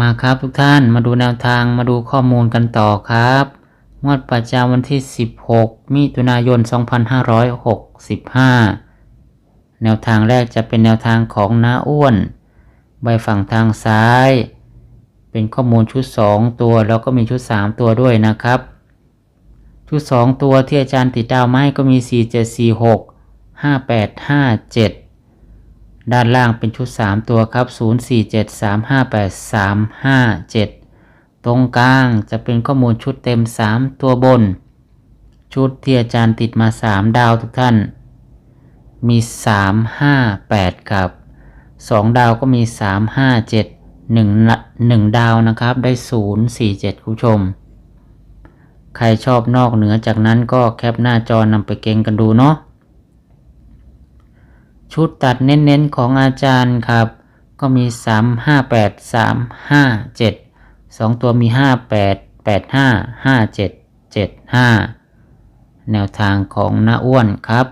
มาครับทุกท่านมาดูแนวทางมาดูข้อมูลกันต่อครับงวดประจำวันที่ 16 มิถุนายน 2565 แนวทางแรกจะเป็นแนวทางของน้าอ้วน ใบฝั่งทางซ้าย เป็นข้อมูลชุด 2 ตัวแล้วก็มีชุด 3 ตัวด้วยนะครับ ชุด 2 ตัวที่อาจารย์ติดดาวไม้ก็มี 4746 5857 ด้านล่างเป็นชุด 3 ตัวครับ 047358 357 ตรงกลางจะเป็นข้อมูลชุดเต็ม 3 ตัวบน ชุดที่อาจารย์ติดมา 3 ดาวทุกท่าน มี 358 ครับ 2 ดาวก็มี 357 1 1 ดาวนะครับได้ 047 คุณผู้ชม ใครชอบนอกเหนือจากนั้นก็แคปหน้าจอนำไปเก่งกันดูเนาะ ชุดตัดเน้นๆของอาจารย์ครับ ก็มี 3 5 8 3 5 7 2 ตัวมี 5 8 8 5 5 7 7 5 แนวทางของน้าอ้วนครับ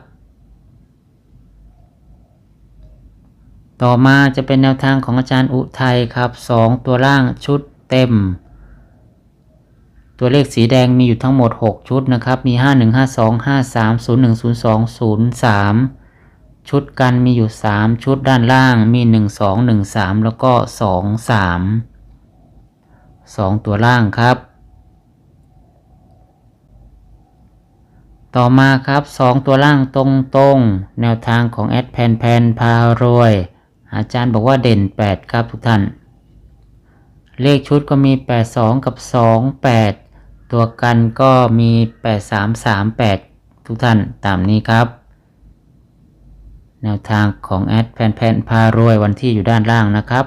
ต่อมาจะเป็นแนวทางของอาจารย์อุทัยครับ 2 ตัวล่างชุดเต็ม ตัวเลขสีแดงมีอยู่ทั้งหมด 6 ชุดนะครับ มี 5 1 5 2 5 3 0 1 0 2 0 3 ชุดกันมีอยู่ 3 ชุดด้านล่างมี 1 2 1 3 แล้วก็ 2 3 2 ตัวล่างครับ ต่อมาครับ 2 ตัวล่างตรงๆ แนวทางของแอดแพนแพนพารวย อาจารย์บอกว่าเด่น 8 ครับทุกท่าน เลขชุดก็มี 82 กับ 28 ตัวกันก็มี 8338 ทุกท่านตามนี้ครับ แนวทางของแอดแพนแพนพารวยวันที่อยู่ด้านล่างนะครับ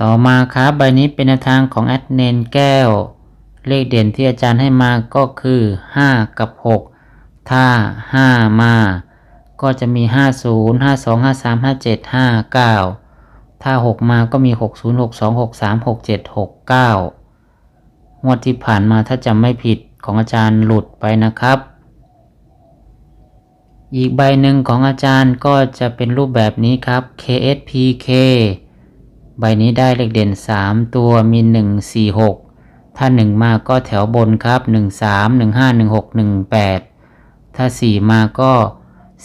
ต่อมาครับใบนี้เป็นแนวทางของแอดเนนแก้ว เลขเด่นที่อาจารย์ให้มาก็คือ 5 กับ 6 ถ้า 5 มา ก็จะมี 50 52 53 57 59 ถ้า 6 มาก็มี 60 62 63 67 69 งวดที่ผ่านมาถ้าจำไม่ผิดของอาจารย์หลุดไปนะครับ อีกใบหนึ่งของอาจารย์ก็จะเป็นรูปแบบนี้ครับ KSPK ใบนี้ได้เลขเด่น 3 ตัวมี 1 4 6 ถ้า 1 มาก็แถวบนครับ 1 3 1 5 1 6 1 8 ถ้า 4 มาก็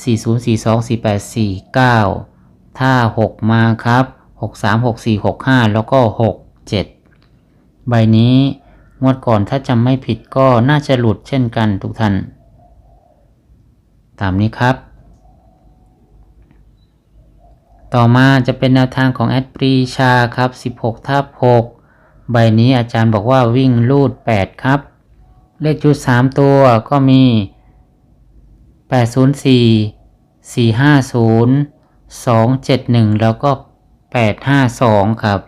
4 0 4 2 4 8 4 9 ถ้า 6 มาครับ 6 3 6 4 6 5 แล้วก็ 6 7 ใบนี้งวดก่อนถ้าจำไม่ผิดก็น่าจะหลุดเช่นกันทุกท่าน ตามนี้ครับ ต่อมาจะเป็นแนวทางของแอดปรีชาครับ 16ทับ6ใบนี้อาจารย์บอกว่าวิ่งลูด 8 ครับ เลขจุด 3 ตัวก็มี 804 450 271 แล้วก็ 852 ครับ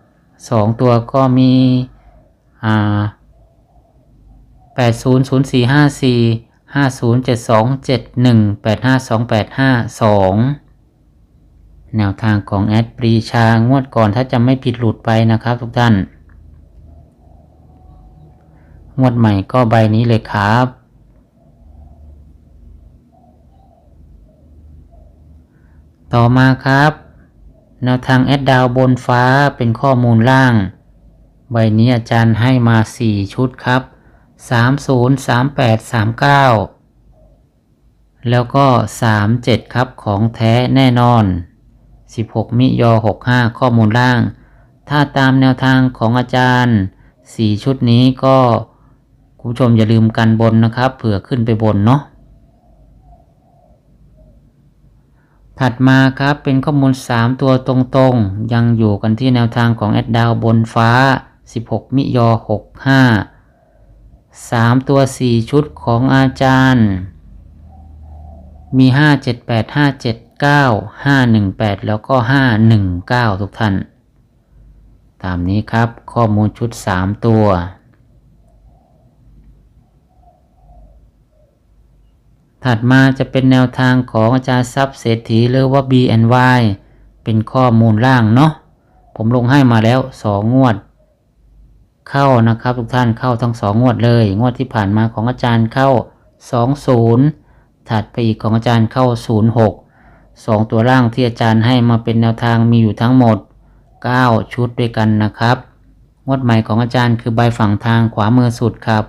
2 ตัวก็มีอ่าแปดศูนย์ศูนย์สี่ ห้าศูนย์เจ็ดสองเจ็ดหนึ่งแปดห้าสองแปดห้าสองแนวทางของแอดปรีชางวดก่อนถ้าจำไม่ผิดหลุดไปนะครับทุกท่าน งวดใหม่ก็ใบนี้เลยครับ ต่อมาครับ แนวทางแอดดาวบนฟ้าเป็นข้อมูลล่าง ใบนี้อาจารย์ให้มา 4 ชุดครับ 30 38 39 แล้วก็ 37 ครับของแท้แน่นอน 16 มิยอ 65 ข้อมูลล่าง ถ้าตามแนวทางของอาจารย์ 4 ชุดนี้ก็คุณผู้ชมอย่าลืมกันบนนะครับ เผื่อขึ้นไปบนเนาะถัดมาครับเป็นข้อมูล 3 ตัวตรงๆ ยังอยู่กันที่แนวทางของแอดดาวบนฟ้า 16 มิยอ 65 3ตัว4ชุดของอาจารย์ มี5 7 8 5 7 9 5 1 8แล้วก็5 1 9ทุกท่าน ตามนี้ครับข้อมูลชุด3ตัวถัดมาจะเป็นแนวทางของอาจารย์ทรัพย์เศรษฐีหรือว่า BNY เป็นข้อมูลล่างเนาะ ผมลงให้มาแล้ว 2 งวด เข้านะครับ ทุกท่านเข้าทั้ง2งวดเลย งวดที่ผ่านมาของอาจารย์เข้า 20 ถัดไปอีกของอาจารย์เข้า 06 2 ตัวล่างที่อาจารย์ให้มาเป็นแนวทางมีอยู่ทั้งหมด 9 ชุดด้วยกันนะครับ งวดใหม่ของอาจารย์คือใบฝั่งทางขวามือสุดครับ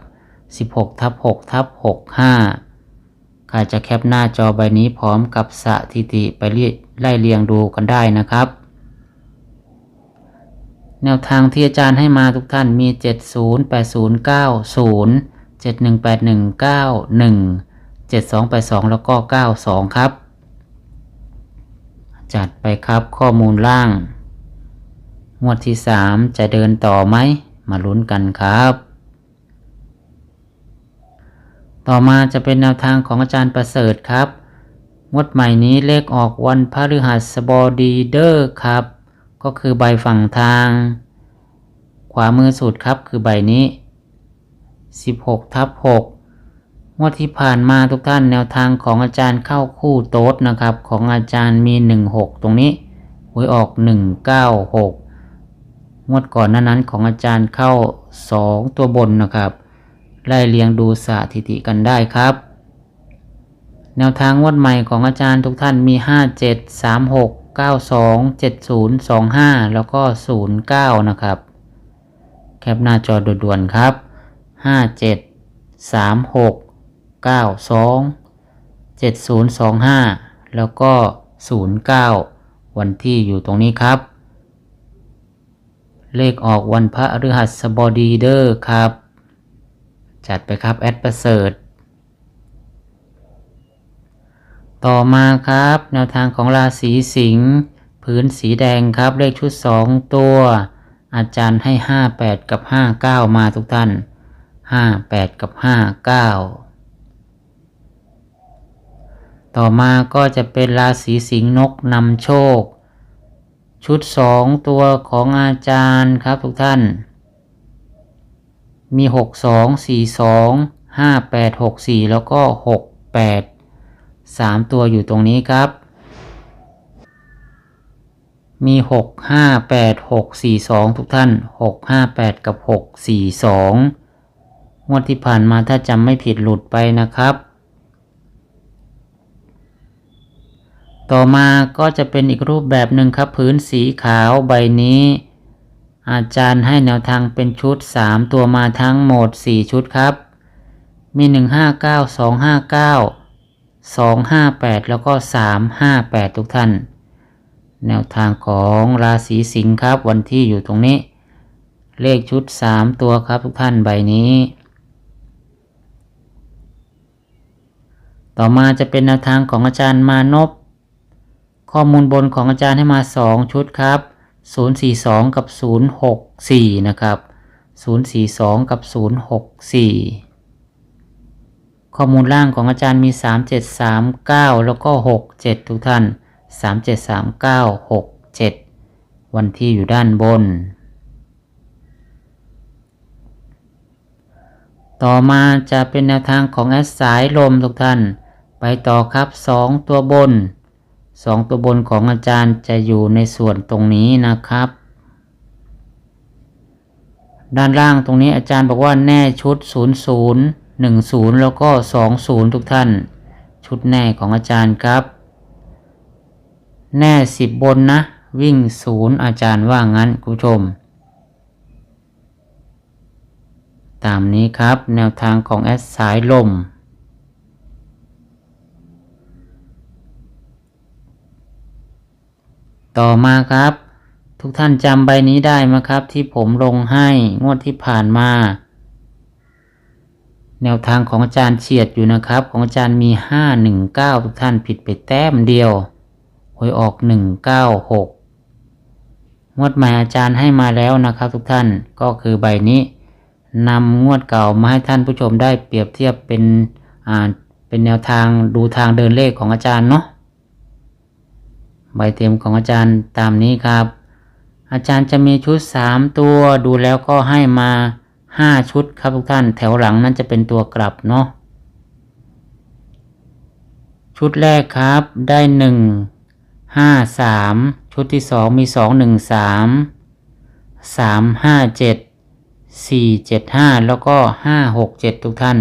16ทับ6ทับ65ใครจะแคปหน้าจอใบนี้พร้อมกับสถิติไปไล่เรียงดูกันได้นะครับ แนวทางที่อาจารย์ให้มาทุกท่านมี 70 80 90 7181 91 7282 แล้วก็ 92 ครับ จัดไปครับข้อมูลล่าง งวดที่ 3 จะเดินต่อไหม มาลุ้นกันครับ ต่อมาจะเป็นแนวทางของอาจารย์ประเสริฐครับ งวดใหม่นี้เลขออกวันพฤหัสบดีเดอร์ครับ ก็คือใบฝั่งทาง ขวามือสุดครับคือใบนี้ 16ทับ6งวดที่ผ่านมาทุกท่านแนวทางของอาจารย์เข้าคู่โต๊ดนะครับ ของอาจารย์มี 16 ตรงนี้หวยออก 196งวดก่อนหน้านั้นของอาจารย์เข้า 2 ตัวบนนะครับไล่เรียงดูสถิติกันได้ครับ แนวทางงวดใหม่ของอาจารย์ทุกท่านมี 5736 36 92 70 25 แล้วก็ 09 นะครับ แคปหน้าจอด่วนๆครับ 57 36 92 7025 แล้วก็ 09 วันที่อยู่ตรงนี้ครับ เลขออกวันพระฤหัสบดีเดอร์ครับ จัดไปครับ แอดประเสริฐ ต่อมาครับ แนวทางของราศีสิงห์พื้นสีแดงครับ เลขชุด 2 ตัว อาจารย์ให้ 58 กับ 59 มาทุกท่าน 58 กับ 59 ต่อมาก็จะเป็นราศีสิงห์นกนำโชค ชุด 2 ตัวของอาจารย์ครับทุกท่าน มี 6 2 4 2 5 8 6 4 แล้วก็ 6 8 3 ตัวอยู่ตรงนี้ครับ มี 6 5 8 6 4 2 ทุกท่าน 6 5 8 กับ 6 4 2 งวดที่ผ่านมาถ้าจำไม่ผิดหลุดไปนะครับ ต่อมาก็จะเป็นอีกรูปแบบหนึ่งครับ พื้นสีขาวใบนี้ อาจารย์ให้แนวทางเป็นชุด 3 ตัวมาทั้งหมด 4 ชุดครับ มี 159 259 258 แล้วก็ 358 ทุกท่าน แนวทางของราศีสิงห์ครับ วันที่อยู่ตรงนี้ เลขชุด 3 ตัวครับทุกท่านใบนี้ ต่อมาจะเป็นแนวทางของอาจารย์มานพข้อมูลบนของอาจารย์ให้มา 2 ชุดครับ 042 กับ 064 นะครับ 042 กับ 064 ข้อมูลล่างของอาจารย์มี 3739 แล้วก็ 67 ทุกท่าน 3739 67 วันที่อยู่ด้านบน ต่อมาจะเป็นแนวทางของแอดสายลมทุกท่าน ไปต่อครับ 2 ตัวบนสองตัวบนของอาจารย์จะอยู่ในส่วนตรงนี้นะครับ ด้านล่างตรงนี้อาจารย์บอกว่าแน่ชุด 00 10 แล้วก็ 20 ทุกท่าน ชุดแน่ของอาจารย์ครับ แน่ 10 บนนะ วิ่ง 0 อาจารย์ว่างั้นคุณผู้ชม ตามนี้ครับแนวทางของแอดสายลมต่อมาครับ ทุกท่านจำใบนี้ได้ไหมครับ ที่ผมลงให้งวดที่ผ่านมา แนวทางของอาจารย์เฉียดอยู่นะครับ ของอาจารย์มี 519 ทุกท่านผิดไปแต้มเดียวหวยออก 196งวดใหม่อาจารย์ให้มาแล้วนะครับ ทุกท่านก็คือใบนี้นำงวดเก่ามาให้ท่านผู้ชมได้เปรียบเทียบเป็นอ่าเป็นแนวทางดูทางเดินเลขของอาจารย์เนาะใบเต็มของอาจารย์ตามนี้ครับออาจารย์จะมีชุดสามตัวดูแล้วก็ให้มา ห้าชุดครับทุกท่านแถวหลังนั้นจะเป็นตัวกลับเนาะชุดแรกครับได้หนึ่งห้าสามชุดที่สองมีสองหนึ่งสามสามห้าเจ็ดสี่เจ็ดห้าแล้วก็ห้าหกเจ็ดทุกท่าน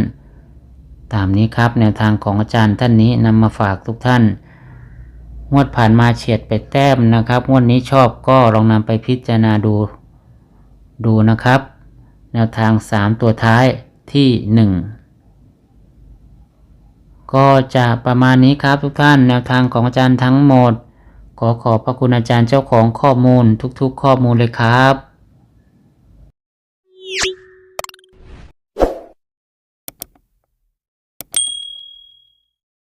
ตามนี้ครับแนวทางของอาจารย์ท่านนี้นำมาฝากทุกท่าน งวดผ่านมาเฉียดไปแต้มนะครับ งวดนี้ชอบก็ลองนำไปพิจารณาดูดูนะครับ แนวทาง 3 ตัวท้ายที่ 1 ก็จะประมาณนี้ครับทุกท่านแนวทางของอาจารย์ทั้งหมด ขอขอบพระคุณอาจารย์เจ้าของข้อมูลทุกๆ ข้อมูลเลยครับ